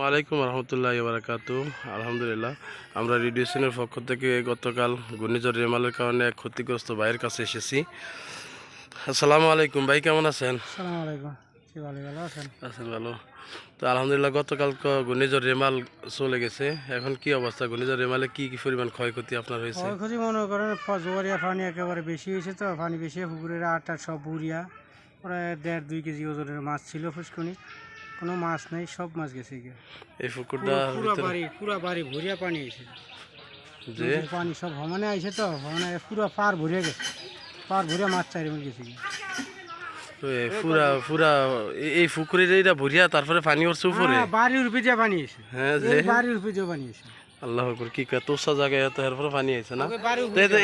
ওয়ালাইকুম রহমতুল্লাহ বারাকাত আলহামদুলিল্লাহ আমরা রেডিয়েশনের পক্ষ থেকে গতকাল ঘূর্ণিঝড় রেমালের কারণে এক ক্ষতিগ্রস্ত ভাইয়ের কাছে এসেছি। আসসালামু আলাইকুম ভাই কেমন আছেন? আলাইকুম আছেন? ভালো। তো আলহামদুলিল্লাহ গতকাল ঘূর্ণিঝড় রেমাল চলে গেছে। এখন কি অবস্থা? ঘূর্ণিঝড় রেমালে কি কি পরিমাণ ক্ষয়ক্ষতি আপনার হয়েছে? ক্ষয়ক্ষতি মনে করেন জোয়ারিয়া পানি একেবারে বেশি হয়েছে তো পানি বেশি পুকুরের আট আট সব বুড়িয়া প্রায় দেড় দুই কেজি ওজনের মাছ ছিল ফুসকুনি। কোনো মাছ নেই সব মাছ গেছে গিয়ে। এই পুকুরটা পুরা বাড়ি পুরা বাড়ি ভরিয়া পানি আছে যে? পানি সব ভ্রমণে আইছে তো ভ্রমণে পুরা পার ভরিয়া গেছে। পার ভরিয়া মাছ চাই গেছে গিয়ে। তো এই পুরা পুরা এই পুকুরে এইটা ভরিয়া তারপরে পানি ওর উপরে? হ্যাঁ, বাড়ির উপরে যে পানি আছে হ্যাঁ যে? বাড়ি বাড়ির উপরে পানি হয়েছে আল্লাহ আকবর, কি কয় তোষা জায়গায় এত এরপরে পানি আইছে না?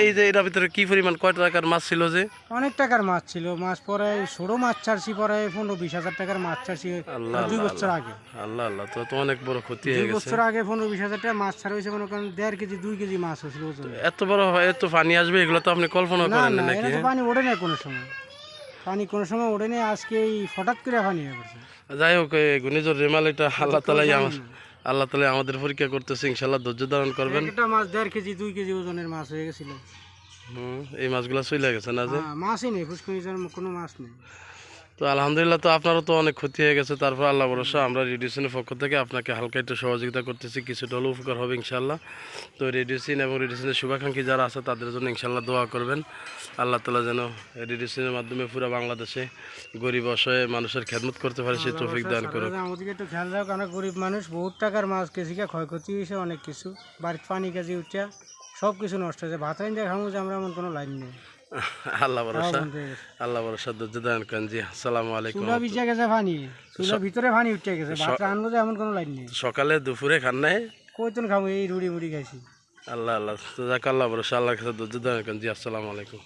এই যে- এটার ভিতরে কি পরিমাণ কয় টাকার মাছ ছিল যে? অনেক টাকার মাছ ছিল। মাছ পরে ছোট মাছ ছাড়ছি পরে পনেরো বিশ হাজার টাকার মাছ ছাড়ছি আল্লাহ দুই বছর আগে। আল্লাহ আল্লাহ তো তো অনেক বড় ক্ষতি হয়ে গেছে। বছর আগে পনেরো বিশ হাজার টাকা মাছ ছাড়া হয়েছে মনে করেন দেড় কেজি দুই কেজি মাছ হয়েছিল এত বড় হয় এত পানি আসবে এগুলো তো আপনি কল্পনা করেন না নাকি? পানি ওঠে না কোনো সময়। পানি কোনো সময় ওঠে না আজকে এই হঠাৎ করে পানি হয়ে যাই হোক এই ঘূর্ণিঝড় রেমাল এটা আল্লাহ তালাই আমার আল্লাহ তালে আমাদের পরীক্ষা করতেছে ইনশাল্লাহ ধৈর্য ধারণ করবেন। একটা মাছ দেড় কেজি দুই কেজি ওজনের মাছ হয়ে গেছিল। হুম, এই মাছগুলো চলে গেছে না যে? হ্যাঁ, মাছই নেই ফুসকুনি কোনো মাছ নেই। তো আলহামদুলিল্লাহ তো আপনারও তো অনেক ক্ষতি হয়ে গেছে। তারপর আল্লাহ ভরসা আমরা রেডিওসিনের পক্ষ থেকে আপনাকে হালকা একটু সহযোগিতা করতেছি কিছুটা হলেও উপকার হবে ইনশাল্লাহ তো রেডিওসিন এবং রেডিওসিনের শুভাকাঙ্ক্ষী যারা আছে তাদের জন্য ইনশাল্লাহ দোয়া করবেন। আল্লাহ তালা যেন রেডিওসিনের মাধ্যমে পুরো বাংলাদেশে গরিব অসহায় মানুষের খেদমত করতে পারে সেই তৌফিক দান আপনারা আমাদেরকে একটু খেয়াল রাখো আমরা গরিব মানুষ বহুত টাকার মাছ কেজি কে ক্ষয়ক্ষতি হয়েছে অনেক কিছু। বাড়ির পানি কেজি উঠছে সব কিছু নষ্ট হয়েছে। ভাত আইন খামু যে আমরা এমন কোনো লাইন নেই। আল্লাহ ভরসা। আল্লাহ ভরসা ধৈর্য দান করেন। জি আসসালামু আলাইকুম। চুলা ভিজে গেছে পানি ভিতরে পানি উঠে গেছে। ভাত এমন কোনো লাইন নেই। সকালে দুপুরে খান নাই? কইতন খাব এই রুড়ি মুড়ি খাইছি। আল্লাহ আল্লাহ। আল্লাহ ভরসা আল্লাহর কাছে ধৈর্য দান করেন। জি আসসালামু আলাইকুম।